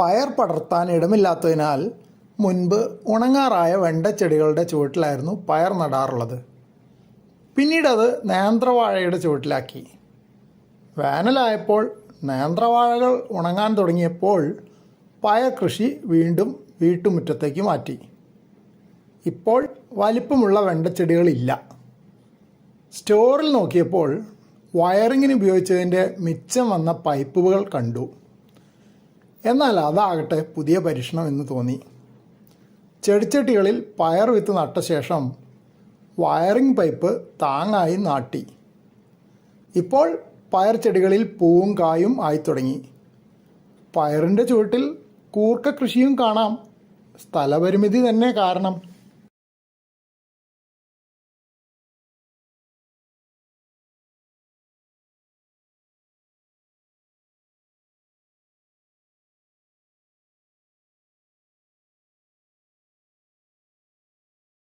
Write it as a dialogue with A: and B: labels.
A: പയർ പടർത്താൻ ഇടമില്ലാത്തതിനാൽ മുൻപ് ഉണങ്ങാറായ വെണ്ടച്ചെടികളുടെ ചുവട്ടിലായിരുന്നു പയർ നടാറുള്ളത്. പിന്നീടത് നേന്ത്രവാഴയുടെ ചുവട്ടിലാക്കി. വേനലായപ്പോൾ നേന്ത്രവാഴകൾ ഉണങ്ങാൻ തുടങ്ങിയപ്പോൾ പയർ കൃഷി വീണ്ടും വീട്ടുമുറ്റത്തേക്ക് മാറ്റി. ഇപ്പോൾ വലിപ്പമുള്ള വെണ്ടച്ചെടികളില്ല സ്റ്റോറിൽ നോക്കിയപ്പോൾ വയറിങ്ങിന് ഉപയോഗിച്ചതിന്റെ മിച്ചം വന്ന പൈപ്പുകൾ കണ്ടു. എന്നാൽ അതാകട്ടെ പുതിയ പരീക്ഷണം എന്ന് തോന്നി. ചെടിച്ചട്ടികളിൽ പയർ വിത്ത് നട്ട ശേഷം വയറിംഗ് പൈപ്പ് താങ്ങായി നാട്ടി. ഇപ്പോൾ പയർ ചെടികളിൽ പൂവും കായും ആയി തുടങ്ങി പയറിന്റെ ചുവട്ടിൽ കൂർക്ക കൃഷിയും കാണാം. സ്ഥലപരിമിതി തന്നെ കാരണം.